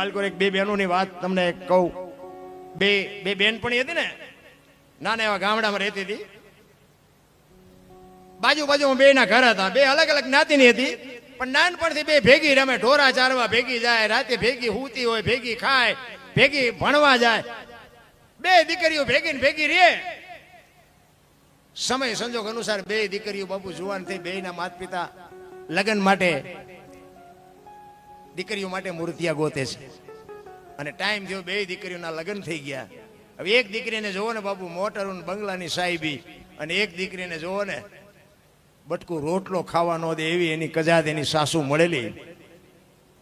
માલકોર એક બે બહેનોની વાત તમને કહું. બે બે બેનપણી હતી ને? નાના એવા ગામડામાં રહેતી હતી. બાજુ બાજુ બે ના ઘર હતા. બે અલગ અલગ જ્ઞાતિની હતી. પણ નાનપણથી બે ભેગી રમે. ઢોરા ચારવા ભેગી જાય, રાતે ભેગી હૂતી હોય, ભેગી ખાય, ભેગી ભણવા જાય. બે દીકરીઓ ભેગી ને ભેગી રે સમય સંજોગ અનુસાર બે દીકરીઓ બાપુ જુવાન થઈ બે ના માતા પિતા લગ્ન માટે દીકરીઓ માટે મૂર્તિયા ગોતે છે. અને ટાઈમ થયો બે દીકરીઓના લગ્ન થઈ ગયા. હવે એક દીકરીને જોવો ને બાપુ મોટર બંગલાની સાહેબી. અને એક દીકરીને જોવો ને, બટકું રોટલો ખાવા ન દે એવી એની કજાત એની સાસુ મળેલી.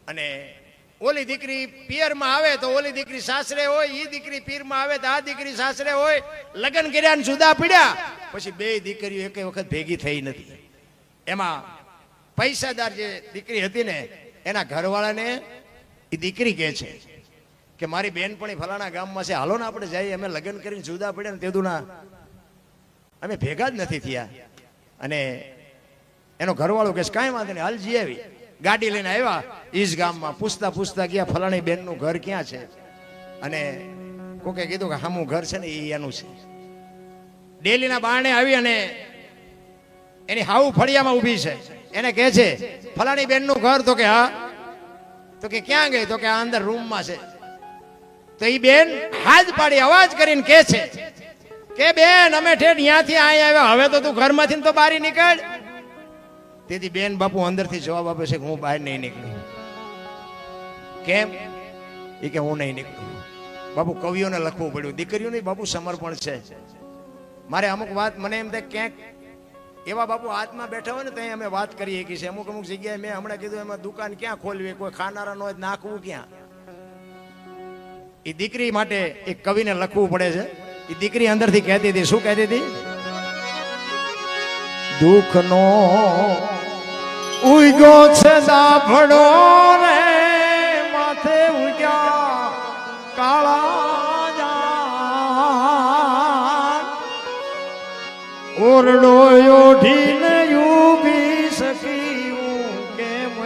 અને ઓલી દીકરી પિયરમાં આવે તો ઓલી દીકરી સાસરે હોય એ દીકરી પીરમાં આવે તો આ દીકરી સાસરે હોય. લગ્ન કર્યા ને જુદા પીડ્યા. પછી બે દીકરીઓ એક વખત ભેગી થઈ નથી. એમાં પૈસાદાર જે દીકરી હતી ને એના ઘરવાળાને એ દીકરી કહે છે કે મારી બેનપણી ફલાણા ગામમાં છે. હાલો ને આપણે જઈએ. અમે લગ્ન કરીને જુદા પડ્યા ને તેદુના અમે ભેગા જ નથી થયા. અને એનો ઘરવાળો કે કાંઈ વાંધો નહીં, હાલ આવી. ગાડી લઈને આવ્યા. ઈજ ગામમાં પૂછતા પૂછતા ગયા, ફલાણી બેનનું ઘર ક્યાં છે? અને કોકે કીધું કે, હામું ઘર છે ને એ એનું છે. ડેલીના બારણે આવી અને એની હાઉ ફળિયામાં ઊભી છે. એને કહે છે, ફલાણી બેનનું ઘર તો કે હા, તો કે ક્યાં ગઈ? તો કે આ અંદર રૂમમાં છે. તો એ બેન હાથ પાડી અવાજ કરીને કહે છે, કે બેન, અમે ઠેઠ ત્યાંથી અહીં આવ્યા. હવે તો તું ઘરમાંથી તો બહાર નીકળ. તેથી બેન બાપુ અંદરથી જવાબ આપે છે કે હું બહાર નહીં નીકળું. કેમ? એ કે હું નહીં નીકળું. બાપુ કવિઓને લખવું પડ્યું. દીકરીઓને બાપુ સમર્પણ છે. મારે અમુક વાત, મને એમ થાય ક્યાંક એવા બાપુ હાથમાં બેઠા હોય ને ત્યાં અમે વાત કરીએ કે છે. અમુક અમુક જગ્યાએ મેં હમણાં કીધું એમાં દુકાન ક્યાં ખોલવી? કોઈ ખાનારા નો હોય નાખવું ક્યાં? એ દીકરી માટે એક કવિને લખવું પડે છે. એ દીકરી અંદરથી કહેતી હતી. શું કહેતી હતી? દુઃખનો ઉગ્યો છે દાભડો રે, માથે ઉગ્યા કાળા ઓરડો ઓઢીને ઊભી સકી હું કેમ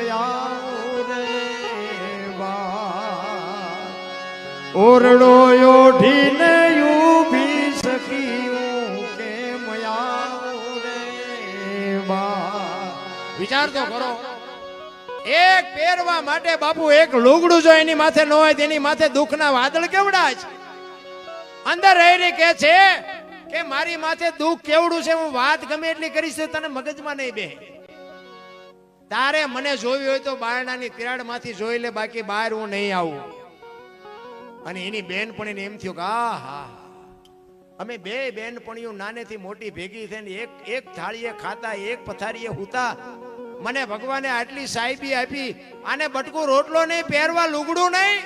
ઓરડો ઓઢીને ઊભી સકી હું કેમ વિચાર તો કરો, એક પહેરવા માટે બાપુ એક લુગડું જો એની માથે ન હોય તેની માથે દુઃખના વાદળ કેવડા છે? અંદર રહીને કે છે કે મારી માથે દુઃખ કેવડું છે, હું વાત ગમે એટલી કરીશ તને મગજમાં નહીં બે તારે મને જોવી હોય તો બારણાની તિરાડમાંથી જોઈ લે, બાકી બહાર હું નહીં આવું. અને એની બેનપણીને એમ થયું કે, આ, હા અમે બે બેનપણીઓ નાનેથી મોટી ભેગી થઈને એક એક થાળીએ ખાતા, એક પથારીએ હુતા. મને ભગવાને આટલી સાહેબી આપી, આને બટકું રોટલો નહીં, પહેરવા લુગડું નહીં.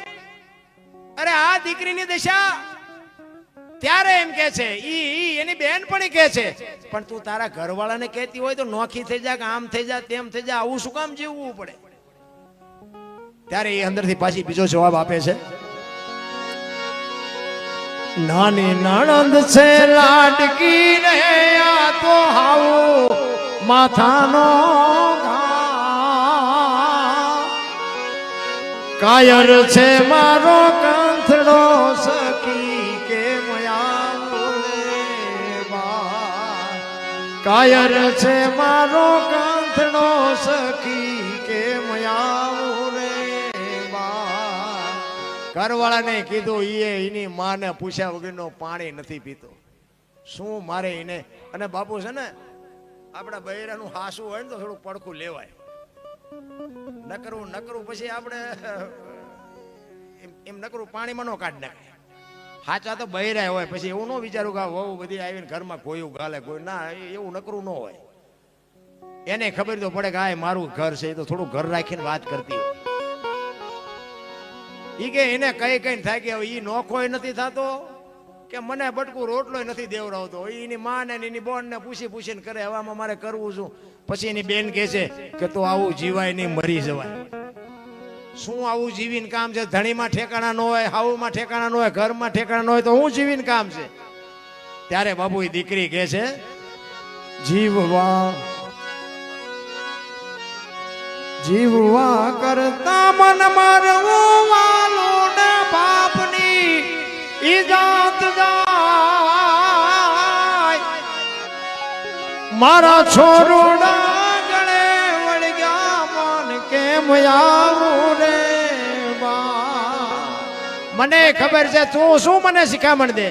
અરે આ દીકરીની દશા ત્યારે એમ કે છે, ઈ એની બેનપણી કે છે, પણ તું તારા ઘરવાળાને કહેતી હોય તો નોખી થઈ જા કે આમ થઈ જા, તેમ થઈ જા, આવું શું કામ જીવવું પડે ત્યારે એ અંદરથી પાછી બીજો જવાબ આપે છે, નાની નણંદ છે લાડકી ને આ તો હાવું માથાનો. કાયર છે મારો કંથડો કાયર છે મારો કંથડો સખી કે ઘરવાળાને કીધું, ઈએ એની માને પૂછ્યા વગરનો પાણી નથી પીતો. શું મારે એને? અને બાપુ છે ને, આપણા બૈરાનું હાસું હોય ને તો થોડું પડખું લેવાય. નકરું નકરું પછી આપણે એમ નકરું પાણીમાં ન કાઢ નાખે. હાચા તો બહેરા હોય. પછી એવું ન વિચારું કે વહુ બધી આવીને ઘરમાં કોયું ગાલે કોઈ ના એવું નકરું ન હોય. એને ખબર તો પડે કે આ મારું ઘર છે, એ તો થોડું ઘર રાખીને વાત કરતી હોય. ઈ કે એને કઈ કઈ થાય કે ઈ નોખોય નથી થતો, કે મને બટકું રોટલો નથી દેવડાવતો. એની માં ને એની બોન ને પૂછી પૂછીને કરે હવામાં મારે કરવું શું? પછી એની બેન કહે છે કે તો આવું જીવાય નહીં, મરી જવાય. શું આવું જીવીને કામ છે? ધણીમાં ઠેકાણા ન હોય હાવુમાં ઠેકાણા ન હોય, ઘરમાં ઠેકાણા ન હોય તો હું જીવીને કામ છે? ત્યારે બાપુ એ દીકરી કહે છે, જીવવા જીવવા કરતા મન મારવો વાલો બાપની ઈજાત જાય. મારા છોરોડા ગળે વળગ્યા મન કેમ આવું મને ખબર છે, તું શું મને શિખામણ દે?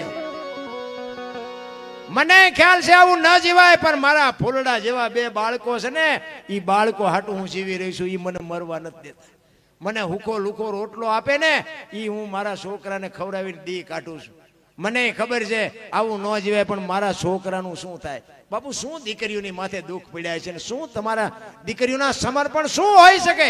મને ખ્યાલ છે, આવું ન જીવાય, પણ મારા ફૂલડા જેવા બે બાળકો છે ને એ બાળકો હાટું હું જીવી રહી છું એ મને મરવા નથી દેતા. મને હુકો લુકો રોટલો આપે ને એ હું મારા છોકરાને ખવડાવીને દી કાઢું છું. મને ખબર છે, આવું ન જીવાય, પણ મારા છોકરાનું શું થાય? બાપુ, શું દીકરીઓની માથે દુઃખ પડ્યા છે ને? શું તમારા દીકરીઓના સમર્પણ શું હોઈ શકે?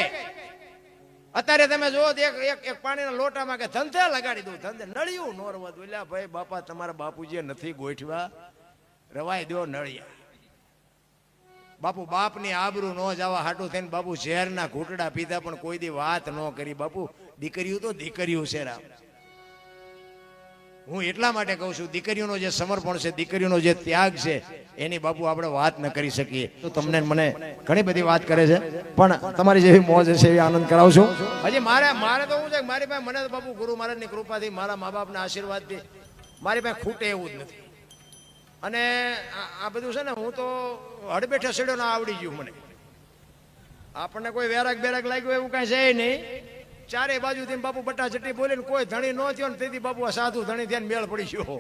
અત્યારે તમે જો એક એક એક પાણીના લોટામાં કે ધંધે લગાડી દઉં, ધંધે. નળિયું નોરવા દઉં. એટલે ભાઈ બાપા તમારા બાપુજીએ નથી ગોઠવા રવાય દો નળિયા. બાપુ બાપની આબરૂ ન જવા હાટું થઈને બાપુ ઝેરના ઘૂંટડા પીધા પણ કોઈ દી વાત ન કરી. બાપુ દીકરીઓ તો દીકરીઓ છે રામ. હું એટલા માટે કહું છું, દીકરીઓનો જે સમર્પણ છે, દીકરીઓનો જે ત્યાગ છે, એની બાપુ આપણે વાત ન કરી શકીએ. તો તમને મને ઘણી બધી વાત કરે છે, પણ તમારી જેવી મોજ છે, એવી આનંદ કરાવશું હજી મારે મારે તો શું છે મારી પાસે મને તો બાપુ ગુરુ મહારાજની કૃપાથી, મારા મા બાપના આશીર્વાદથી મારી પાસે ખૂટે એવું જ નથી. અને આ આ બધું છે ને, હું તો હડબેઠે સેડો ના આવડી ગયું મને. આપણને કોઈ વેરાગ બેરાગ લાગ્યું એવું કાંઈ છે નહીં. ચારે બાજુથી બાપુ બટા ચટ્ટી બોલીને કોઈ ધણી ન થયો ને તેથી બાપુ આ સાધુ ધણી ધ્યાન મેળ પડી ગયો.